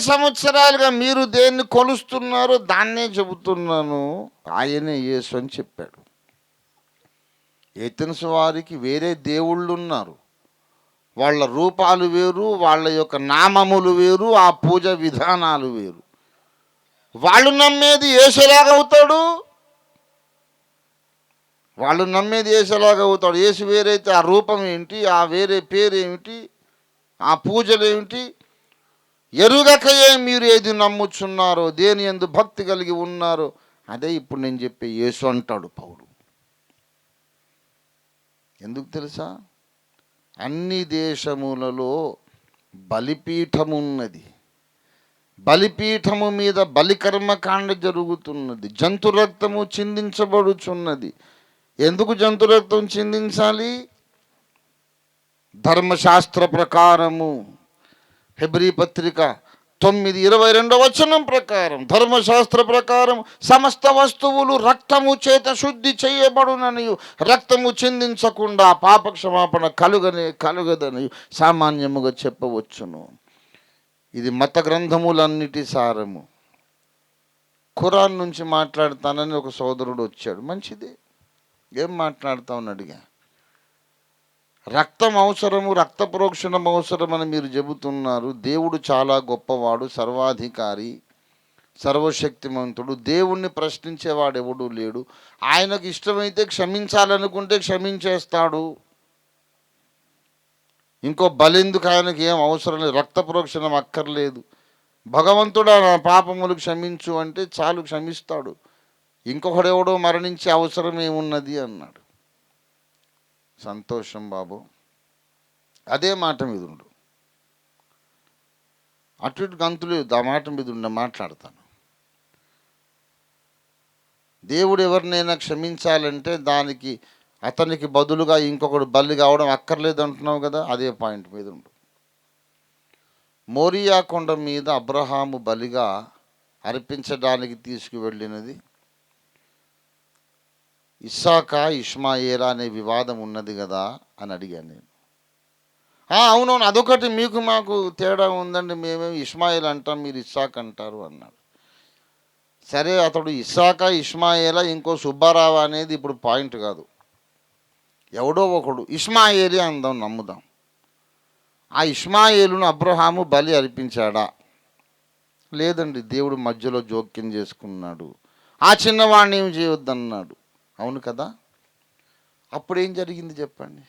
సంవత్సరాలుగా మీరు దేన్ని కొలుస్తున్నారో దాన్నే చెబుతున్నాను. ఆయనే యేసు అని చెప్పాడు. ఏతెన్స్ వారికి వేరే దేవుళ్ళు ఉన్నారు వాళ్ళ రూపాలు వేరు వాళ్ళ యొక్క నామములు వేరు ఆ పూజ విధానాలు వేరు. వాళ్ళు నమ్మేది ఏసులాగవుతాడు వాళ్ళు నమ్మేది ఏసులాగవుతాడు ఏసు వేరైతే ఆ రూపం ఏంటి ఆ వేరే పేరు ఏమిటి ఆ పూజలు ఏమిటి ఎరుగకయే మీరు ఏది నమ్ముచున్నారో దేని ఎందు భక్తి కలిగి ఉన్నారో అదే ఇప్పుడు నేను చెప్పే యేసు అంటాడు పౌరుడు ఎందుకు తెలుసా? అన్ని దేశములలో బలిపీఠమున్నది. బలిపీఠము మీద బలికర్మకాండ జరుగుతున్నది. జంతు రక్తము చిందించబడుచున్నది. ఎందుకు జంతు రక్తం చిందించాలి? ధర్మశాస్త్ర ప్రకారము. హెబ్రి పత్రిక తొమ్మిది ఇరవై రెండవ వచనం ప్రకారం ధర్మశాస్త్ర ప్రకారం సమస్త వస్తువులు రక్తము చేత శుద్ధి చేయబడునని రక్తము చిందించకుండా పాపక్షమాపణ కలుగని కలుగనే కలుగదని సామాన్యముగా చెప్పవచ్చును. ఇది మత గ్రంథములన్నిటి సారము. ఖురాన్ నుంచి మాట్లాడతానని ఒక సోదరుడు వచ్చాడు. మంచిది. ఏం మాట్లాడతామని అడిగా. రక్తం అవసరము రక్త ప్రోక్షణం అవసరమని మీరు చెబుతున్నారు. దేవుడు చాలా గొప్పవాడు సర్వాధికారి సర్వశక్తిమంతుడు. దేవుణ్ణి ప్రశ్నించేవాడు ఎవడు లేడు. ఆయనకు ఇష్టమైతే క్షమించాలనుకుంటే క్షమించేస్తాడు. ఇంకో బలెందుకు ఆయనకి ఏం అవసరం లేదు. రక్త ప్రోక్షణం అక్కర్లేదు. భగవంతుడు నా పాపములు క్షమించు అంటే చాలు క్షమిస్తాడు. ఇంకొకడెవడో మరణించే అవసరం ఏమున్నది అన్నాడు. సంతోషం బాబు. అదే మాట మీద ఉండు. అటు ఇటు గంతులు ఆ మాట మీద ఉండ మాట్లాడతాను. దేవుడు ఎవరినైనా క్షమించాలంటే దానికి అతనికి బదులుగా ఇంకొకడు బలి కావడం అక్కర్లేదు అంటున్నావు కదా అదే పాయింట్ మీద ఉండు. మోరియా కొండ మీద అబ్రహాము బలిగా అర్పించడానికి తీసుకువెళ్ళినది ఇస్సాక ఇష్మాయేలా అనే వివాదం ఉన్నది కదా అని అడిగాను నేను. అవునవును అదొకటి మీకు మాకు తేడా ఉందండి. మేమేమి ఇస్మాయిల్ అంటాం మీరు ఇస్సాక్ అంటారు అన్నాడు. సరే అతడు ఇస్సాక ఇస్మాయిలా ఇంకో సుబ్బారావు అనేది ఇప్పుడు పాయింట్ కాదు. ఎవడో ఒకడు ఇస్మాయేలి అందాం నమ్ముదాం. ఆ ఇస్మాయేలును అబ్రహాము బలి అర్పించాడా? లేదండి దేవుడు మధ్యలో జోక్యం చేసుకున్నాడు. ఆ చిన్నవాడిని ఏం చేయొద్దన్నాడు. అవును కదా? అప్పుడు ఏం జరిగింది చెప్పండి?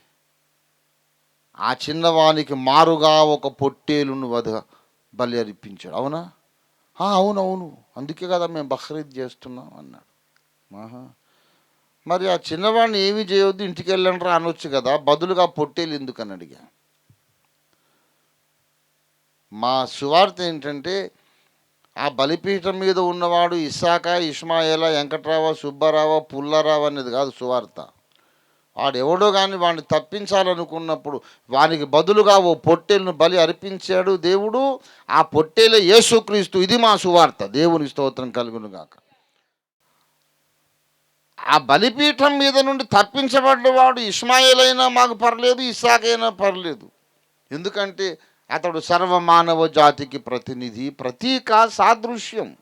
ఆ చిన్నవానికి మారుగా ఒక పొట్టేలును వధ బలి అర్పించాడు అవునా? అవునవును. అందుకే కదా మేము బక్రీద్ చేస్తున్నాం అన్నాడు. మహా మరి ఆ చిన్నవాడిని ఏమి చేయొద్దు ఇంటికి వెళ్ళండి అనొచ్చు కదా. బదులుగా పొట్టేలు ఎందుకని అడిగా మా సువార్త ఏంటంటే ఆ బలిపీఠం మీద ఉన్నవాడు ఇస్సాక ఇస్మాయిల వెంకట్రావ సుబ్బారావ పుల్లారావు అనేది కాదు సువార్త. వాడు ఎవడో కానీ వాడిని తప్పించాలనుకున్నప్పుడు వానికి బదులుగా ఓ పొట్టేలును బలి అర్పించాడు దేవుడు. ఆ పొట్టేలే యేసుక్రీస్తు. ఇది మా సువార్త. దేవుని స్తోత్రం కలుగునుగాక. ఆ బలిపీఠం మీద నుండి తప్పించబడ్డవాడు ఇస్మాయిల్ అయినా మాకు పర్లేదు ఇస్సాకైనా పర్లేదు. ఎందుకంటే అతడు సర్వమానవ జాతికి ప్రతినిధి ప్రతీక సాదృశ్యం.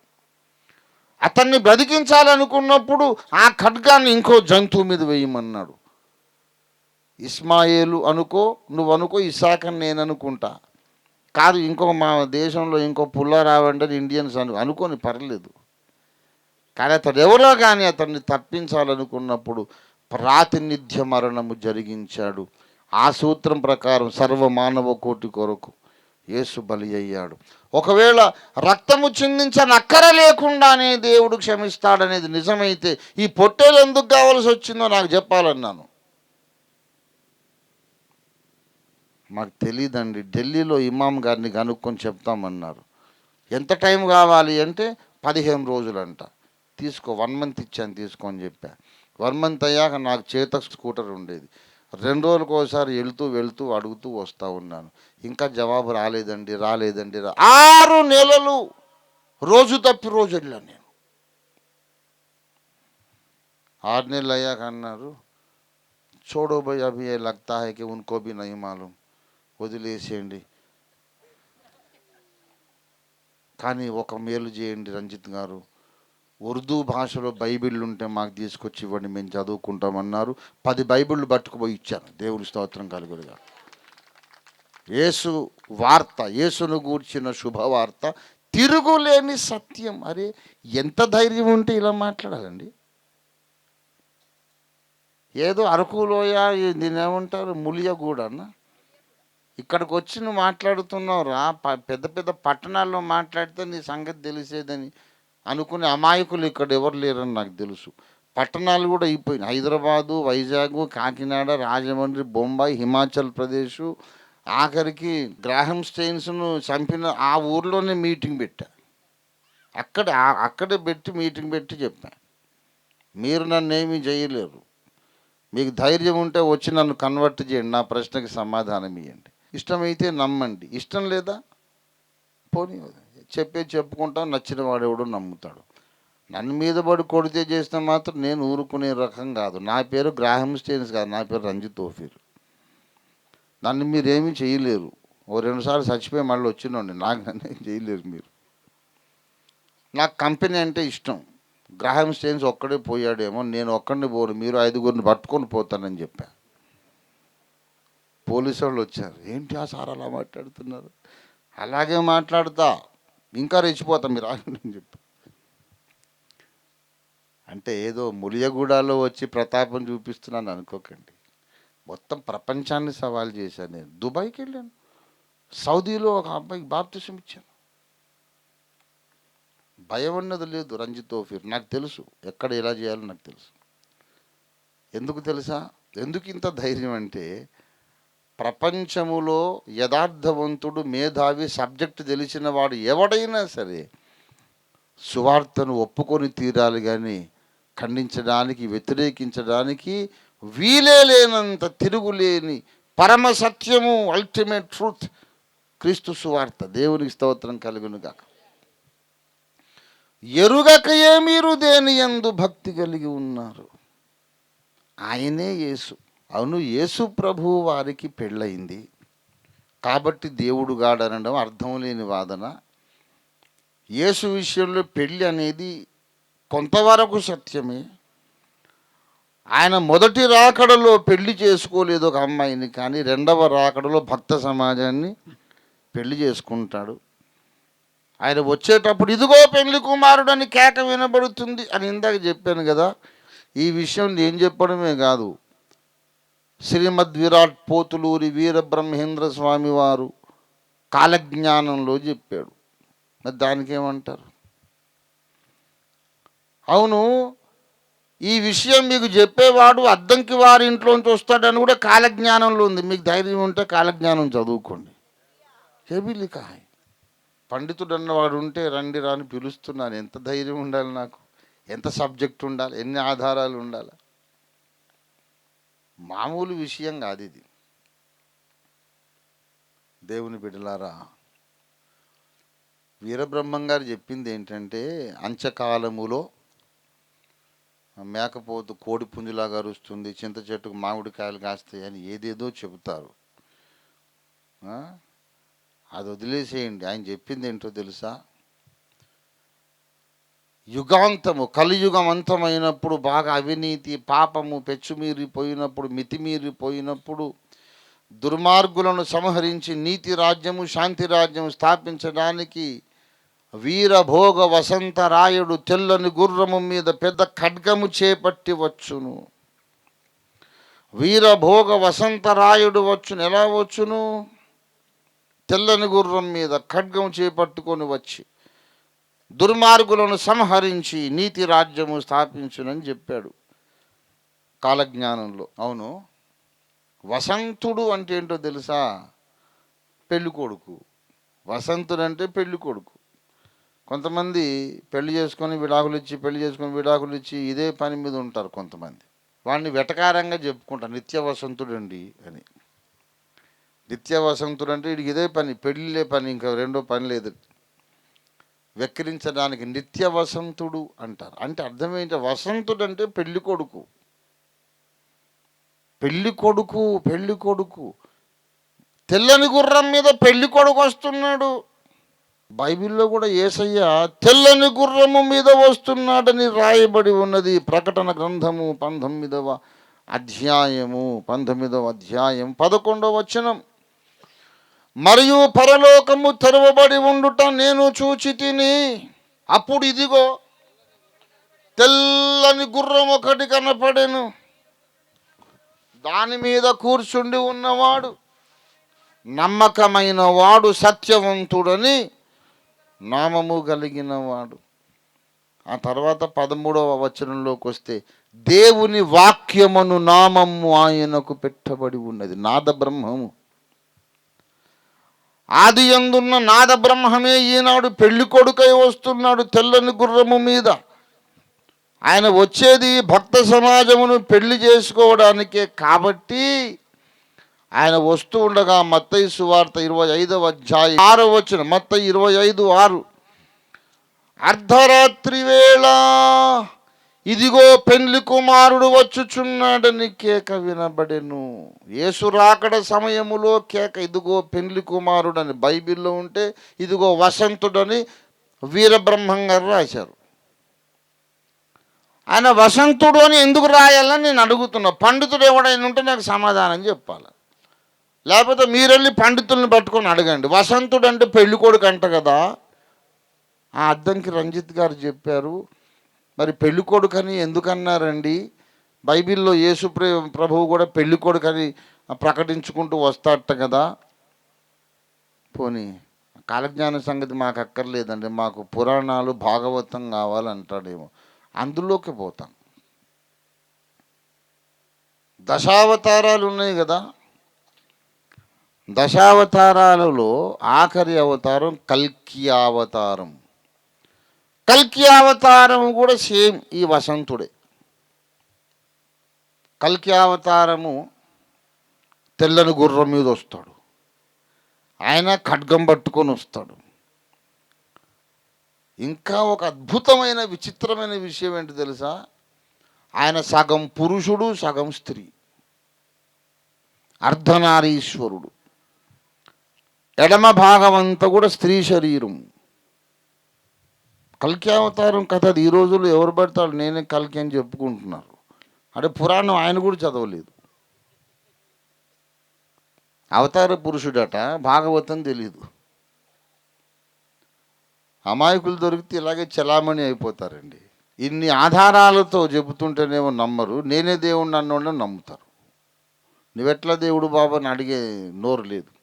అతన్ని బ్రతికించాలనుకున్నప్పుడు ఆ ఖడ్గాన్ని ఇంకో జంతువు మీద వేయమన్నాడు. ఇస్మాయేలు అనుకో నువ్వు అనుకో ఇసాకని నేను అనుకుంటా కాదు ఇంకో మా దేశంలో ఇంకో పుల్లారావంటే ఇండియన్స్ అను అనుకోని పర్లేదు. కానీ అతడు ఎవరో కానీ అతన్ని తప్పించాలనుకున్నప్పుడు ప్రాతినిధ్య మరణము జరిగించాడు. ఆ సూత్రం ప్రకారం సర్వ మానవ కోటి కొరకు యేసు బలి అయ్యాడు. ఒకవేళ రక్తము చిందించనక్కర లేకుండానే దేవుడు క్షమిస్తాడనేది నిజమైతే ఈ పొట్టేలు ఎందుకు కావాల్సి వచ్చిందో నాకు చెప్పాలన్నాను. మాకు తెలియదండి ఢిల్లీలో ఇమాం గారిని కనుక్కొని చెప్తామన్నారు. ఎంత టైం కావాలి అంటే పదిహేను రోజులంట. తీసుకో వన్ మంత్ ఇచ్చాను తీసుకో అని చెప్పా. వన్ మంత్ అయ్యాక నాకు చేత స్కూటర్ ఉండేది. రెండు రోజులకు ఒకసారి వెళ్తూ వెళ్తూ అడుగుతూ వస్తూ ఉన్నాను. ఇంకా జవాబు రాలేదండి రాలేదండి ఆరు నెలలు రోజు తప్పి రోజు వెళ్ళాను నేను. ఆరు నెలలు అయ్యాక అన్నారు చూడబోయ్ భయ్ అభి లగ్తా హై కి ఉన్కో భీ వదిలేసేయండి. కానీ ఒక మేలు చేయండి రంజిత్ గారు ఉర్దూ భాషలో బైబిళ్ళు ఉంటే మాకు తీసుకొచ్చి ఇవ్వండి మేము చదువుకుంటామన్నారు. పది బైబిళ్ళు పట్టుకుపోయి ఇచ్చాను దేవుని స్తోత్రం కలుగుడుగా యేసు వార్త యేసును గూర్చిన శుభవార్త తిరుగులేని సత్యం. అరే ఎంత ధైర్యం ఉంటే ఇలా మాట్లాడాలండి? ఏదో అరకులోయ దీని ములియగూడ అన్న. ఇక్కడికి వచ్చి నువ్వు మాట్లాడుతున్నావు రా పెద్ద పెద్ద పట్టణాల్లో మాట్లాడితే నీ సంగతి తెలిసేదని. అనుకునే అమాయకులు ఇక్కడ ఎవరు లేరని నాకు తెలుసు. పట్టణాలు కూడా అయిపోయినాయి. హైదరాబాదు వైజాగ్ కాకినాడ రాజమండ్రి బొంబాయి హిమాచల్ ప్రదేశ్ ఆఖరికి గ్రాహం స్టెయిన్స్ను చంపిన ఆ ఊర్లోనే మీటింగ్ పెట్టా. అక్కడ అక్కడే పెట్టి మీటింగ్ పెట్టి చెప్పా. మీరు నన్ను ఏమీ చేయలేరు. మీకు ధైర్యం ఉంటే వచ్చి నన్ను కన్వర్ట్ చేయండి. నా ప్రశ్నకి సమాధానం ఇవ్వండి ఇష్టమైతే నమ్మండి. ఇష్టం లేదా? పోనీ చెప్పే చెప్పుకుంటాం నచ్చిన వాడెవడో నమ్ముతాడు. నన్ను మీద పడి కొడితే చేస్తే మాత్రం నేను ఊరుకునే రకం కాదు. నా పేరు గ్రాహం స్టేన్స్ కాదు. నా పేరు రంజిత్ ఓఫీర్ నన్ను మీరేమీ చేయలేరు. ఓ రెండుసార్లు చచ్చిపోయి మళ్ళీ వచ్చినండి నాకు నన్ను చేయలేరు మీరు. నాకు కంపెనీ అంటే ఇష్టం. గ్రాహం స్టేన్స్ ఒక్కడే పోయాడేమో. నేను ఒక్కడిని పోను. మీరు ఐదుగురిని పట్టుకొని పోతానని చెప్పా. పోలీసు వాళ్ళు వచ్చారు. ఏంటి ఆ సార్ అలా మాట్లాడుతున్నారు? అలాగే మాట్లాడతా. ఇంకా రెచ్చిపోతాం మీరు ఆగండి అని చెప్పి. అంటే ఏదో ములియగూడలో వచ్చి ప్రతాపం చూపిస్తున్నాను అనుకోకండి. మొత్తం ప్రపంచాన్ని సవాల్ చేశాను నేను. దుబాయ్కి వెళ్ళాను. సౌదీలో ఒక అబ్బాయికి బాప్తిసం ఇచ్చాను. భయం అన్నది లేదు రంజిత్ ఓఫీర్ నాకు తెలుసు ఎక్కడ ఎలా చేయాలో నాకు తెలుసు. ఎందుకు తెలుసా? ఎందుకు ఇంత ధైర్యం అంటే ప్రపంచములో యథార్థవంతుడు మేధావి సబ్జెక్ట్ తెలిసిన వాడు ఎవడైనా సరే సువార్తను ఒప్పుకొని తీరాలి కానీ ఖండించడానికి వ్యతిరేకించడానికి వీలే లేనంత తిరుగులేని పరమ సత్యము అల్టిమేట్ ట్రూత్ క్రీస్తు సువార్త. దేవునికి స్తోత్రం కలుగునుగాక ఎరుగకయే మీరు దేని ఎందు భక్తి కలిగి ఉన్నారు? ఆయనే యేసు. అవును యేసు ప్రభు వారికి పెళ్ళయింది. కాబట్టి దేవుడు గాడనడం అర్థం లేని వాదన. యేసు విషయంలో పెళ్ళి అనేది కొంతవరకు సత్యమే. ఆయన మొదటి రాకడలో పెళ్ళి చేసుకోలేదు ఒక అమ్మాయిని కానీ రెండవ రాకడలో భక్త సమాజాన్ని పెళ్ళి చేసుకుంటాడు. ఆయన వచ్చేటప్పుడు ఇదిగో పెళ్ళి కుమారుడు అని కేక వినబడుతుంది అని ఇందాక చెప్పాను కదా. ఈ విషయం నేను చెప్పడమే కాదు. శ్రీమద్ విరాట్ పోతులూరి వీరబ్రహ్మేంద్ర స్వామి వారు కాలజ్ఞానంలో చెప్పాడు. మరి దానికేమంటారు? అవును ఈ విషయం మీకు చెప్పేవాడు అద్దంకి వారి ఇంట్లోంచి వస్తాడని కూడా కాలజ్ఞానంలో ఉంది. మీకు ధైర్యం ఉంటే కాలజ్ఞానం చదువుకోండి. చెబిలి కాయ్ పండితుడు అన్నవాడు ఉంటే రండి రాని పిలుస్తున్నాను. ఎంత ధైర్యం ఉండాలి నాకు? ఎంత సబ్జెక్ట్ ఉండాలి? ఎన్ని ఆధారాలు ఉండాలి? మామూలు విషయం కాదు ఇది. దేవుని బిడ్డలారా వీరబ్రహ్మం గారు చెప్పింది ఏంటంటే అంచకాలములో మేకపోతు కోడి పుంజులాగా అరుస్తుంది చింత చెట్టుకు మామిడికాయలు కాస్తాయి అని ఏదేదో చెబుతారు. అది వదిలేసేయండి. ఆయన చెప్పింది ఏంటో తెలుసా? యుగాంతము కలియుగం అంతమైనప్పుడు బాగా అవినీతి పాపము పెచ్చుమీరిపోయినప్పుడు మితిమీరిపోయినప్పుడు దుర్మార్గులను సంహరించి నీతి రాజ్యము శాంతి రాజ్యము స్థాపించడానికి వీరభోగ వసంత రాయుడు తెల్లని గుర్రము మీద పెద్ద ఖడ్గము చేపట్టి వచ్చును. వీరభోగ వసంత రాయుడు వచ్చును. ఎలా వచ్చును? తెల్లని గుర్రం మీద ఖడ్గం చేపట్టుకొని వచ్చి దుర్మార్గులను సంహరించి నీతి రాజ్యము స్థాపించునని చెప్పాడు కాలజ్ఞానంలో. అవును. వసంతుడు అంటే ఏంటో తెలుసా? పెళ్ళి కొడుకు. వసంతుడు అంటే పెళ్ళి కొడుకు. కొంతమంది పెళ్ళి చేసుకొని విడాకులు ఇచ్చి పెళ్ళి చేసుకొని విడాకులు ఇచ్చి ఇదే పని మీద ఉంటారు కొంతమంది. వాడిని వెటకారంగా చెప్పుకుంటారు. నిత్య వసంతుడండి అని. నిత్య వసంతుడు అంటే వీడికి ఇదే పని పెళ్ళిలే పని ఇంకా రెండో పని లేదు. వెక్కిరించడానికి నిత్య వసంతుడు అంటారు. అంటే అర్థం ఏంటి? వసంతుడు అంటే పెళ్ళి కొడుకు. పెళ్ళి కొడుకు పెళ్ళి కొడుకు. తెల్లని గుర్రం మీద పెళ్ళి కొడుకు వస్తున్నాడు. బైబిల్లో కూడా ఏసయ్య తెల్లని గుర్రము మీద వస్తున్నాడని రాయబడి ఉన్నది. ప్రకటన గ్రంథము పంతొమ్మిదవ అధ్యాయము పంతొమ్మిదవ అధ్యాయం పదకొండవ వచనం. మరియు పరలోకము తెరవబడి ఉండుట నేను చూచి తిని అప్పుడు ఇదిగో తెల్లని గుర్రం ఒకటి కనపడెను. దాని మీద కూర్చుండి ఉన్నవాడు నమ్మకమైన వాడు సత్యవంతుడని నామము కలిగిన వాడు ఆ తర్వాత పదమూడవ వచనంలోకి వస్తే దేవుని వాక్యమును నామము ఆయనకు పెట్టబడి ఉన్నది. నాద బ్రహ్మము. ఆది ఎందున్న నాద బ్రహ్మమే ఈనాడు పెళ్ళి కొడుకై వస్తున్నాడు తెల్లని గుర్రము మీద. ఆయన వచ్చేది భక్త సమాజమును పెళ్ళి చేసుకోవడానికే కాబట్టి ఆయన వస్తూ ఉండగా మత్తయి సువార్త ఇరవై ఐదవ అధ్యాయం ఆరో వచ్చిన మత్త ఇరవై ఐదు ఆరు. అర్ధరాత్రి వేళ ఇదిగో పెండ్లి కుమారుడు వచ్చుచున్నాడని కేక వినబడెను. యేసు రాకడ సమయములో కేక ఇదిగో పెండ్లి కుమారుడని బైబిల్లో ఉంటే ఇదిగో వసంతుడని వీరబ్రహ్మం గారు రాశారు. ఆయన వసంతుడు అని ఎందుకు రాయాలని నేను అడుగుతున్నా. పండితుడు ఎవడైనా ఉంటే నాకు సమాధానం చెప్పాలి. లేకపోతే మీరెళ్ళి పండితుల్ని పట్టుకొని అడగండి. వసంతుడు అంటే పెళ్ళికొడుకు అంట కదా. ఆ అద్దంకి రంజిత్ గారు చెప్పారు మరి పెళ్ళి కొడుకని ఎందుకన్నారండి? బైబిల్లో యేసు ప్రభువు కూడా పెళ్ళి కొడుకని ప్రకటించుకుంటూ వస్తాడట కదా. పోనీ కాలజ్ఞాన సంగతి మాకు అక్కర్లేదండి మాకు పురాణాలు భాగవతం కావాలంటాడేమో. అందులోకి పోతాం. దశావతారాలు ఉన్నాయి కదా. దశావతారాలలో ఆఖరి అవతారం కల్కి అవతారం కల్కి అవతారం కూడా సేమ్ ఈ వసంతుడే. కల్కి అవతారము తెల్లని గుర్రం మీద వస్తాడు. ఆయన ఖడ్గం పట్టుకొని వస్తాడు. ఇంకా ఒక అద్భుతమైన విచిత్రమైన విషయం ఏంటి తెలుసా? ఆయన సగం పురుషుడు సగం స్త్రీ. అర్ధనారీశ్వరుడు. ఎడమ భాగం అంతా కూడా స్త్రీ శరీరం కల్కి అవతారం కథ అది ఈ రోజుల్లో ఎవరు పడతారు? నేనే కల్కి అని చెప్పుకుంటున్నారు. అంటే పురాణం ఆయన కూడా చదవలేదు. అవతార పురుషుడట భాగవతం తెలీదు. అమాయకులు దొరికితే ఇలాగే చలామణి అయిపోతారండి. ఇన్ని ఆధారాలతో చెబుతుంటేనేమో నమ్మరు. నేనే దేవుణ్ణి అన్నోళ్ళని నమ్ముతారు. నువ్వెట్లా దేవుడు బాబు అని అడిగే నోరు లేదు.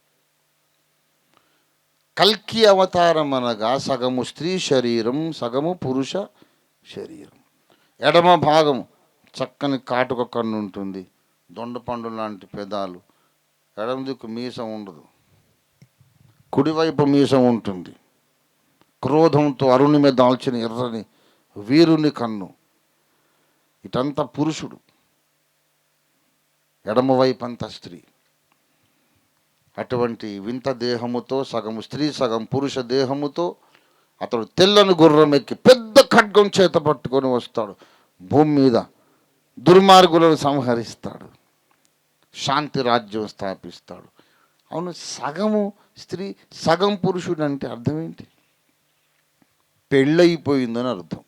కల్కి అవతారం అనగా సగము స్త్రీ శరీరం సగము పురుష శరీరం. ఎడమ భాగం చక్కని కాటుక కన్ను ఉంటుంది దొండపండు లాంటి పెదాలు. ఎడమ దిక్కు మీసం ఉండదు. కుడివైపు మీసం ఉంటుంది. క్రోధంతో అరుణి మీద దాల్చిన ఎర్రని వీరుని కన్ను. ఇటంతా పురుషుడు. ఎడమవైపు అంతా స్త్రీ. అటువంటి వింత దేహముతో సగం స్త్రీ సగం పురుష దేహముతో అతడు తెల్లని గుర్రం ఎక్కి పెద్ద ఖడ్గం చేత పట్టుకొని వస్తాడు. భూమి మీద దుర్మార్గులను సంహరిస్తాడు. శాంతి రాజ్యం స్థాపిస్తాడు. అవును సగము స్త్రీ సగం పురుషుడు అంటే అర్థం ఏంటి? పెళ్ళయిపోయిందని అర్థం.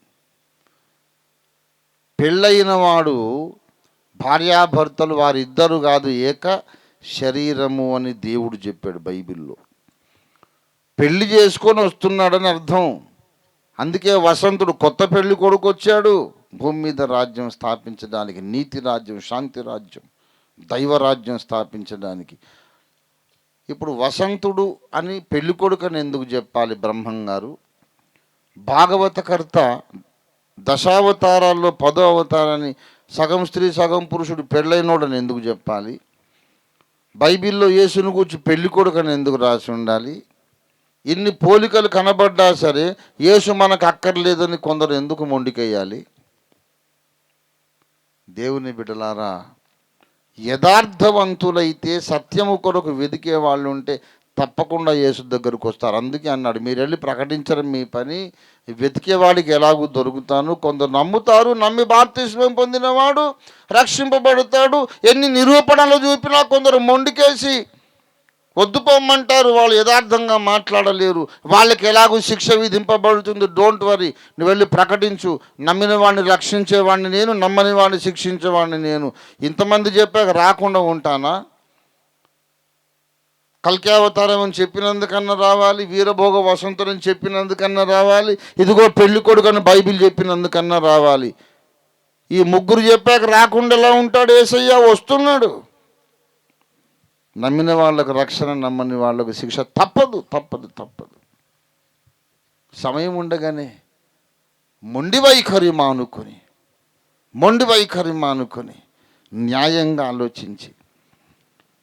పెళ్ళైన వాడు భార్యాభర్తలు వారిద్దరు కాదు ఏక శరీరము అని దేవుడు చెప్పాడు బైబిల్లో. పెళ్ళి చేసుకొని వస్తున్నాడని అర్థం. అందుకే వసంతుడు కొత్త పెళ్ళి కొడుకు వచ్చాడు. భూమి మీద రాజ్యం స్థాపించడానికి నీతి రాజ్యం శాంతి రాజ్యం దైవ రాజ్యం స్థాపించడానికి. ఇప్పుడు వసంతుడు అని పెళ్ళి కొడుకు అని ఎందుకు చెప్పాలి బ్రహ్మం గారు? భాగవతకర్త దశావతారాల్లో పదో అవతారాన్ని సగం స్త్రీ సగం పురుషుడు పెళ్ళైనోడని ఎందుకు చెప్పాలి? బైబిల్లో యేసును కూర్చి పెళ్ళి కొడుకని ఎందుకు రాసి ఉండాలి? ఇన్ని పోలికలు కనబడ్డా సరే యేసు మనకు అక్కర్లేదని కొందరు ఎందుకు మొండికెయ్యాలి? దేవుని బిడ్డలారా యథార్థవంతులైతే సత్యము కొరకు వెతికే వాళ్ళు ఉంటే తప్పకుండా యేసు దగ్గరకు వస్తారు. అందుకే అన్నాడు మీరు వెళ్ళి ప్రకటించడం మీ పని. వెతికే వాడికి ఎలాగూ దొరుకుతాను. కొందరు నమ్ముతారు నమ్మి బాప్తిస్మం పొందినవాడు రక్షింపబడతాడు. ఎన్ని నిరూపణలు చూపినా కొందరు మొండికేసి వద్దుపొమ్మంటారు. వాళ్ళు యథార్థంగా మాట్లాడలేరు. వాళ్ళకి ఎలాగో శిక్ష విధింపబడుతుంది. Don't worry. నువ్వు వెళ్ళి ప్రకటించు. నమ్మిన వాడిని రక్షించేవాడిని నేను నమ్మని వాడిని శిక్షించేవాడిని నేను. ఇంతమంది చెప్పాక రాకుండా ఉంటానా? కల్కి అవతారం అని చెప్పినందుకన్నా రావాలి వీరభోగ వసంతం అని చెప్పినందుకన్నా రావాలి ఇదిగో పెళ్ళి కొడుకు అని బైబిల్ చెప్పినందుకన్నా రావాలి. ఈ ముగ్గురు చెప్పాక రాకుండా ఎలా ఉంటాడు ఏసయ్య? వస్తున్నాడు. నమ్మిన వాళ్ళకు రక్షణ నమ్మని వాళ్ళకు శిక్ష తప్పదు తప్పదు తప్పదు. సమయం ఉండగానే మొండి వైఖరి మానుకొని మొండి వైఖరి మానుకొని న్యాయంగా ఆలోచించి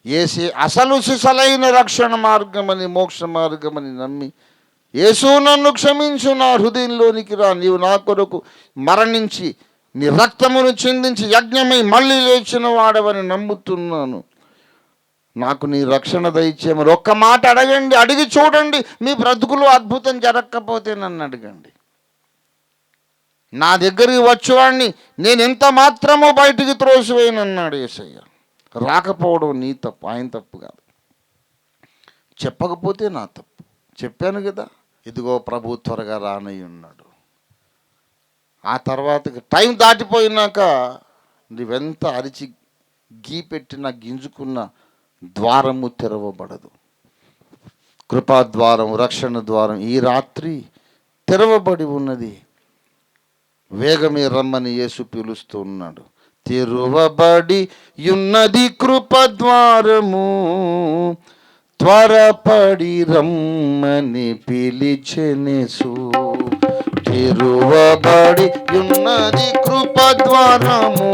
ఏసే అసలు సిసలైన రక్షణ మార్గమని మోక్ష మార్గమని నమ్మి యేసు నన్ను క్షమించు నా హృదయంలోనికి రా. నీవు నా కొరకు మరణించి నీ రక్తమును చిందించి యజ్ఞమై మళ్ళీ లేచిన వాడవని నమ్ముతున్నాను. నాకు నీ రక్షణ దయచేయమని ఒక్క మాట అడగండి. అడిగి చూడండి. మీ బ్రతుకులు అద్భుతం జరగకపోతే నన్ను అడగండి. నా దగ్గరికి వచ్చేవాడిని. నేను ఎంత మాత్రమో బయటికి త్రోసివేయనన్నాడు యేసయ్య రాకపోవడం నీ తప్పు ఆయన తప్పు కాదు. చెప్పకపోతే నా తప్పు. చెప్పాను కదా ఇదిగో ప్రభు త్వరగా రానయ్యి ఉన్నాడు. ఆ తర్వాత టైం దాటిపోయినాక నువ్వెంత అరిచి గీ పెట్టిన గింజుకున్న ద్వారము తెరవబడదు. కృపాద్వారం రక్షణ ద్వారం ఈ రాత్రి తెరవబడి ఉన్నది. వేగమే రమ్మని యేసు పిలుస్తూ ఉన్నాడు. తెరువబడి యున్నది కృపద్వారము త్వరపడి రమ్మని పిలిచెనెసు. తెరువబడి యున్నది కృపద్వారము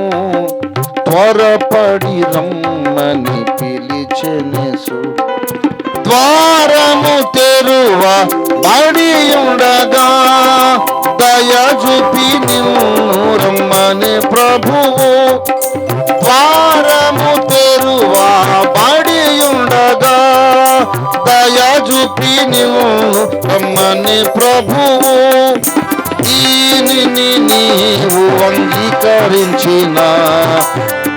త్వరపడి రమ్మని పిలిచెనెసు. ద్వారము తెరువ బడి ఉండగా దయ చూపి నిన్ను రమ్మని ప్రభువు. నీవు నిన్ను రమ్మని ప్రభువు దీనిని నీవు అంగీకరించిన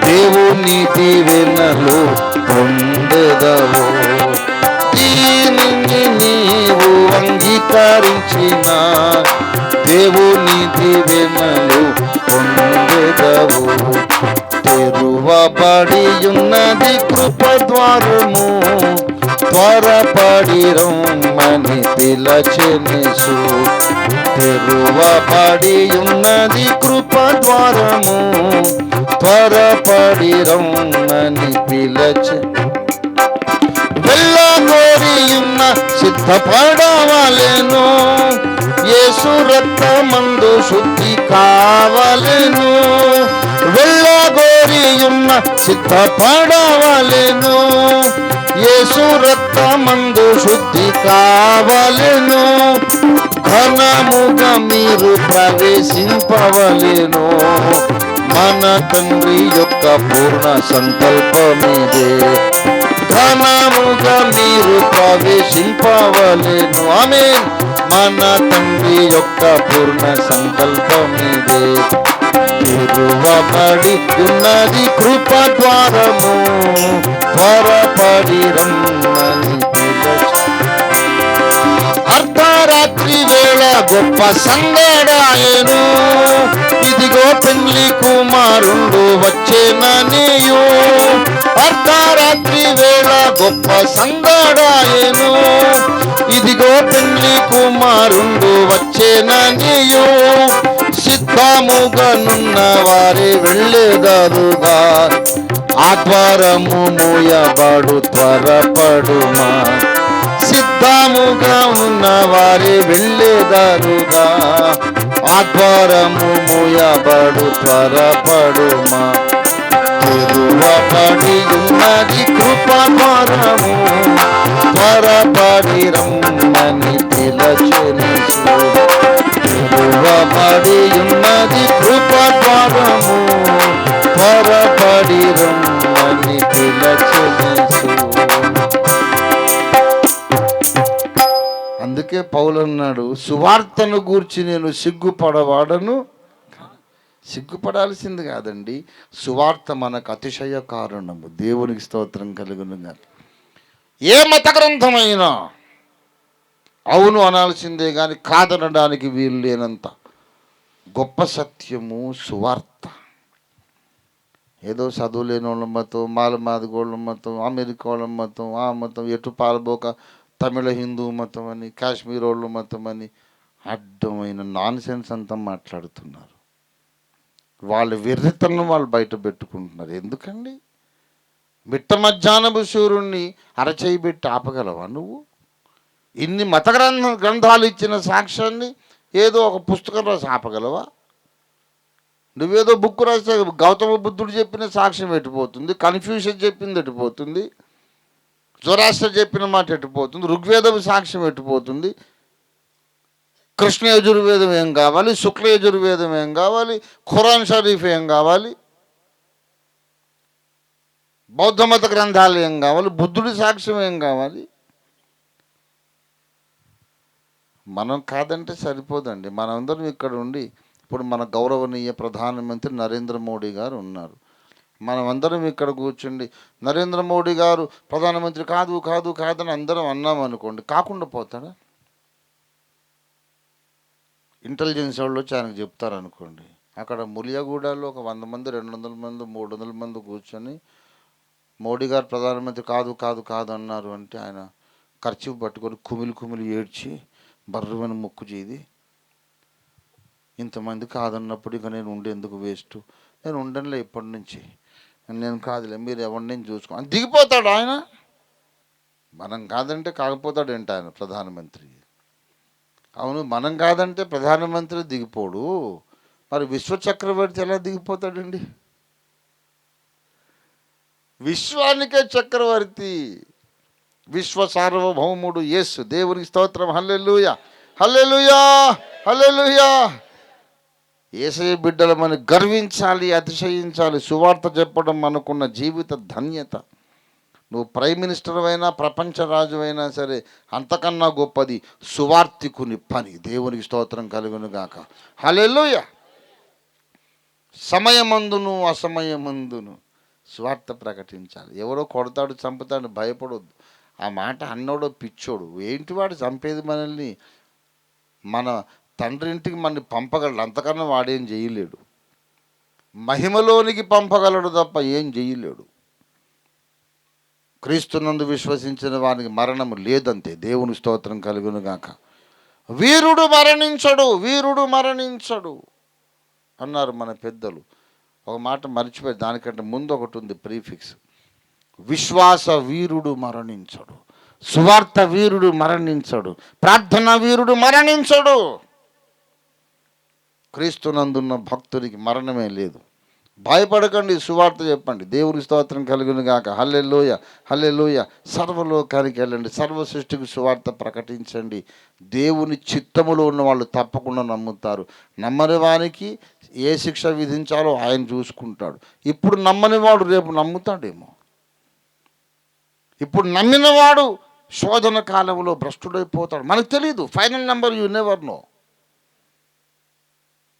దేవుని దీవెనలు పొందెదవు. దీనిని నీవు అంగీకరించిన దేవుని దీవెనలు పొందెదవు. తెరువబడి ఉన్నది కృపద్వారము త్వరపడి రమ్మని పిలచెనిసు. తెరువబడి ఉన్నది కృప ద్వారము. త్వరపడి రమ్మని వెళ్ళ కోరియున్న సిద్ధపడవలెను. యేసు రక్తమందు శుద్ధి కావలెను. వెళ్ళ వెళ్ళగోరియున్న సిద్ధపడవలెను. యేసు రక్తమందు శుద్ధి కావలను. ఘనముగా మీరు ప్రవేశింపవలను. మన తండ్రి యొక్క పూర్ణ సంకల్పమిదే. ఘనముగా మీరు ప్రవేశింపవలెను. ఆమె మన తండ్రి యొక్క పూర్ణ సంకల్పమిదే. తిరువబడి ఉన్నది కృప ద్వారము త్వరపడి రమ్మని అర్ధరాత్రి వేళ గొప్ప సంగడాయను ఇదిగో పెళ్ళి కుమారుడు వచ్చేననియు అర్ధరాత్రి వేళ గొప్ప సంగడాయను ఇదిగో పెళ్ళి కుమారుడు వచ్చేననియు సిద్ధముగానున్న వారి వెళ్ళేదారుగా. ఆద్వారము మూయబడు త్వరపడుమా. సిద్ధముగా ఉన్న వారి వెళ్ళేదారుగా. ఆద్వారము మూయబడు త్వరపడుమా. తిరువపడి ఉన్నది కృపద్వారము త్వరపడి రమ్మని పిలచెనిసు తిరువబడి ఉన్నది కృపద్వారము త్వరపడి రమ్మని అందుకే పౌలన్నాడు సువార్తను గూర్చి నేను సిగ్గుపడవాడను సిగ్గుపడాల్సింది కాదండి సువార్త మనకు అతిశయ కారణము. దేవునికి స్తోత్రం కలుగును కానీ ఏ మత గ్రంథమైనా అవును అనాల్సిందే కానీ కాదనడానికి వీలు లేనంత గొప్ప సత్యము సువార్త. ఏదో చదువులేని వాళ్ళ మతం మాల మాదిగోళ్ళ మతం అమెరికా వాళ్ళ మతం ఆ మతం ఎటు పాలబోక తమిళ హిందూ మతం అని కాశ్మీర్ వాళ్ళ మతం అని అడ్డమైన నాన్ సెన్స్ అంతా మాట్లాడుతున్నారు. వాళ్ళ వెర్రితనం వాళ్ళు బయట పెట్టుకుంటున్నారు. ఎందుకండి? మిట్ట మధ్యాహ్నపు సూర్యుడిని అరచేయి పెట్టి ఆపగలవా నువ్వు? ఇన్ని మత గ్రంథ గ్రంథాలు ఇచ్చిన సాక్ష్యాన్ని ఏదో ఒక పుస్తకం రాసి ఆపగలవా? నువ్వేదో బుక్ రాస్తే గౌతమ బుద్ధుడు చెప్పిన సాక్ష్యం ఎట్టిపోతుంది కన్ఫ్యూషన్ చెప్పింది ఎటుపోతుంది జొరాస్టర్ చెప్పిన మాట ఎటుపోతుంది ఋగ్వేదం సాక్ష్యం ఎట్టిపోతుంది కృష్ణ యజుర్వేదం ఏం కావాలి? శుక్ల యజుర్వేదం ఏం కావాలి? ఖురాన్ షరీఫ్ ఏం కావాలి? బౌద్ధ మత గ్రంథాలు ఏం కావాలి? బుద్ధుడి సాక్ష్యం ఏం కావాలి? మనం కాదంటే సరిపోదండి. మనందరం ఇక్కడ ఉండి ఇప్పుడు మన గౌరవనీయ ప్రధానమంత్రి నరేంద్ర మోడీ గారు ఉన్నారు. మనమందరం ఇక్కడ కూర్చుండి నరేంద్ర మోడీ గారు ప్రధానమంత్రి కాదు కాదు కాదని అందరం అన్నాం అనుకోండి కాకుండా పోతాడా? ఇంటెలిజెన్స్ వాళ్ళు వచ్చి ఆయనకు చెప్తారనుకోండి అక్కడ ములియాగూడలో ఒక వంద మంది రెండు వందల మంది మూడు వందల మంది కూర్చొని మోడీ గారు ప్రధానమంత్రి కాదు కాదు కాదు అన్నారు అంటే ఆయన ఖర్చు పట్టుకొని కుమిలి కుమిలి ఏడ్చి బర్రమని మొక్కు చేది. ఇంతమంది కాదన్నప్పుడు ఇక నేను ఉండేందుకు వేస్ట్? నేను ఉండనులే ఇప్పటి నుంచి. నేను కాదులే మీరు ఎవరిని చూసుకో. అని దిగిపోతాడు ఆయన. మనం కాదంటే కాకపోతాడు ఏంటి ఆయన ప్రధానమంత్రి? అవును మనం కాదంటే ప్రధానమంత్రి దిగిపోడు. మరి విశ్వ చక్రవర్తి ఎలా దిగిపోతాడండి? విశ్వానికే చక్రవర్తి. విశ్వ సార్వభౌముడు యేసు. దేవునికి స్తోత్రం. హల్లెలుయ. హల్లెలుయా. హల్లెలుయా. ఏసయ బిడ్డలు మనం గర్వించాలి అతిశయించాలి. సువార్త చెప్పడం మనకున్న జీవిత ధన్యత. నువ్వు ప్రైమ్ మినిస్టర్ అయినా ప్రపంచ రాజు అయినా సరే అంతకన్నా గొప్పది సువార్తికుని పని. దేవునికి స్తోత్రం కలుగును గాక హలెలుయ సమయమందును అసమయమందును స్వార్థ ప్రకటించాలి. ఎవరో కొడతాడు చంపుతాడు భయపడొద్దు. ఆ మాట అన్నోడు పిచ్చోడు. ఏంటి వాడు చంపేది మనల్ని? మన తండ్రి ఇంటికి పంపగలడు. అంతకన్నా వాడేం చేయలేడు. మహిమలోనికి పంపగలడు తప్ప ఏం చేయలేడు. క్రీస్తునందు విశ్వసించిన వానికి మరణము లేదంతే దేవుని స్తోత్రం కలుగును గాక వీరుడు మరణించడు. వీరుడు మరణించడు అన్నారు మన పెద్దలు. ఒక మాట మర్చిపోయి దానికంటే ముందు ఒకటి ఉంది ప్రీఫిక్స్. విశ్వాస వీరుడు మరణించడు. సువార్త వీరుడు మరణించడు. ప్రార్థన వీరుడు మరణించడు. క్రీస్తునందున్న భక్తుడికి మరణమే లేదు. భయపడకండి సువార్త చెప్పండి. దేవుని స్తోత్రం కలుగును గాక. Hallelujah hallelujah. సర్వలోకానికి వెళ్ళండి సర్వ సృష్టికి సువార్త ప్రకటించండి. దేవుని చిత్తములో ఉన్న వాళ్ళు తప్పకుండా నమ్ముతారు. నమ్మని వానికి ఏ శిక్ష విధించాలో ఆయన చూసుకుంటాడు. ఇప్పుడు నమ్మని వాడు రేపు నమ్ముతాడేమో. ఇప్పుడు నమ్మినవాడు శోధన కాలంలో భ్రష్టుడైపోతాడు. మనకు తెలియదు final number you never know.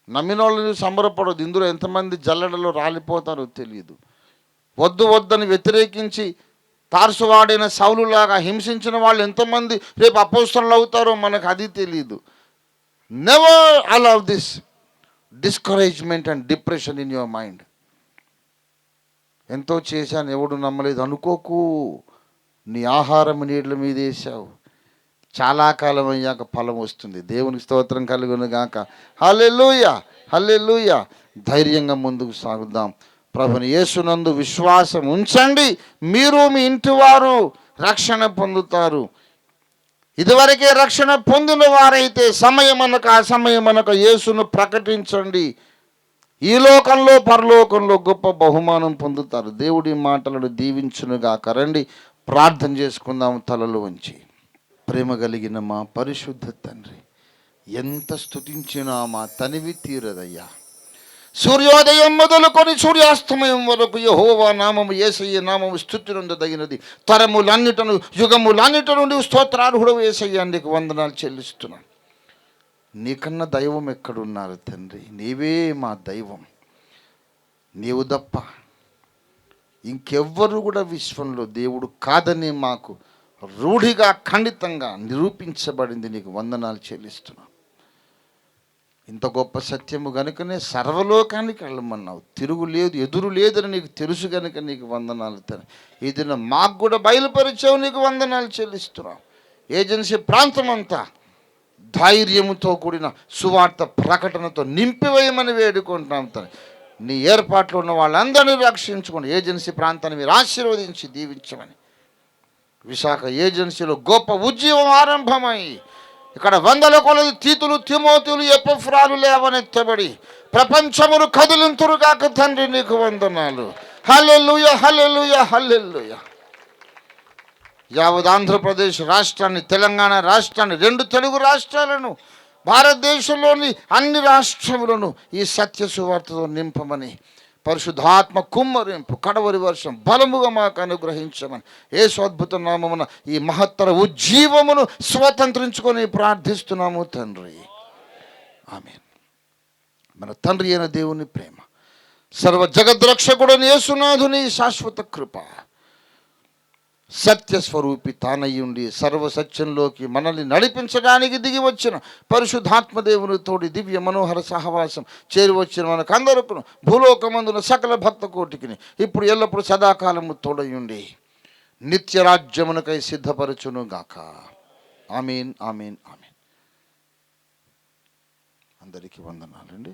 నమ్మిన వాళ్ళని సంబరపడదు ఇందులో ఎంతమంది జల్లెడలో రాలిపోతారో తెలియదు వద్దు వద్దని వ్యతిరేకించి తారసువాడైన సౌలులాగా హింసించిన వాళ్ళు ఎంతమంది రేపు అపోస్తలు అవుతారో మనకు అది తెలియదు never allow this discouragement and depression in your mind ఎంతో చేశాను ఎవడు నమ్మలేదు. అనుకోకు. నీ ఆహారం నీళ్ళ మీద వేసావు చాలా కాలం అయ్యాక ఫలం వస్తుంది. దేవునికి స్తోత్రం కలుగును గాక. హల్లెలూయ హల్లెలూయ. ధైర్యంగా ముందుకు సాగుదాం. ప్రభుని యేసునందు విశ్వాసం ఉంచండి. మీరు మీ ఇంటి వారు రక్షణ పొందుతారు. ఇదివరకే రక్షణ పొందిన వారైతే సమయమనక అసమయమనక యేసును ప్రకటించండి. ఈ లోకంలో పరలోకంలో గొప్ప బహుమానం పొందుతారు. దేవుడి మాటలను దీవించునుగా కరండి ప్రార్థన చేసుకుందాం తలలు వంచి. ప్రేమ కలిగిన మా పరిశుద్ధ తండ్రి ఎంత స్థుతించినా మా తనివి తీరదయ్యా. సూర్యోదయం మొదలుకొని సూర్యాస్తమయం వరకు యహోవా నామము ఏసయ్య నామము స్థుతినందదగినది తరములన్నిటను యుగములన్నిట నుండి స్తోత్రార్హుడు ఏసయ్య నీకు వందనాలు చెల్లిస్తున్నాను నీకన్నా దైవం ఎక్కడున్నారు తండ్రి? నీవే మా దైవం. నీవు తప్ప ఇంకెవ్వరు కూడా విశ్వంలో దేవుడు కాదని మాకు రూఢిగా ఖండితంగా నిరూపించబడింది నీకు వందనాలు చెల్లిస్తున్నాను ఇంత గొప్ప సత్యము గనుకనే సర్వలోకానికి వెళ్ళమన్నావు. తిరుగు లేదు ఎదురు లేదని నీకు తెలుసు గనుక నీకు వందనాలు తన ఇది మాకు కూడా బయలుపరిచావు నీకు వందనాలు చెల్లిస్తున్నావు ఏజెన్సీ ప్రాంతం అంతా ధైర్యముతో కూడిన సువార్త ప్రకటనతో నింపివేయమని వేడుకుంటున్నాం తను నీ ఏర్పాట్లో ఉన్న వాళ్ళందరినీ రక్షించుకుని ఏజెన్సీ ప్రాంతాన్ని మీరు ఆశీర్వదించి దీవించమని. విశాఖ ఏజెన్సీలో గొప్ప ఉద్యమం ఆరంభమై ఇక్కడ వందల కొలది తీతులు తిమోతులు ఎప్పఫ్రాలు లేవనెత్తబడి ప్రపంచమును కదిలింతురుగాక తండ్రి నీకు వందనాలు. హల్లెల్లుయ హల్లెల్లుయ హల్లెల్లుయ యావత్ ఆంధ్రప్రదేశ్ రాష్ట్రాన్ని తెలంగాణ రాష్ట్రాన్ని రెండు తెలుగు రాష్ట్రాలను భారతదేశంలోని అన్ని రాష్ట్రములను ఈ సత్య సువార్తతో నింపమని పరిశుద్ధాత్మ కుమ్మరింపు కడవరి వర్షం బలముగా మాకు అనుగ్రహించమని ఏ అద్భుత నామమున ఈ మహత్తర ఉజ్జీవమును స్వతంత్రించుకొని ప్రార్థిస్తున్నాము తండ్రి. ఆమె మన తండ్రి అయిన దేవుని ప్రేమ సర్వ జగద్రక్షకుడని యేసునాథుని శాశ్వత కృప సత్యస్వరూపి తానయ్యుండి సర్వ సత్యంలోకి మనల్ని నడిపించడానికి దిగి వచ్చిన పరిశుద్ధాత్మదేవుని తోడి దివ్య మనోహర సహవాసం చేరువచ్చిన మనకు అందరూ భూలోకమందున సకల భక్త కోటికిని ఇప్పుడు ఎల్లప్పుడు సదాకాలము తోడయుండి నిత్యరాజ్యమునకై సిద్ధపరచునుగాక. సిద్ధపరచును గాక ఆమీన్ ఆమీన్. అందరికీ వందనాలండి.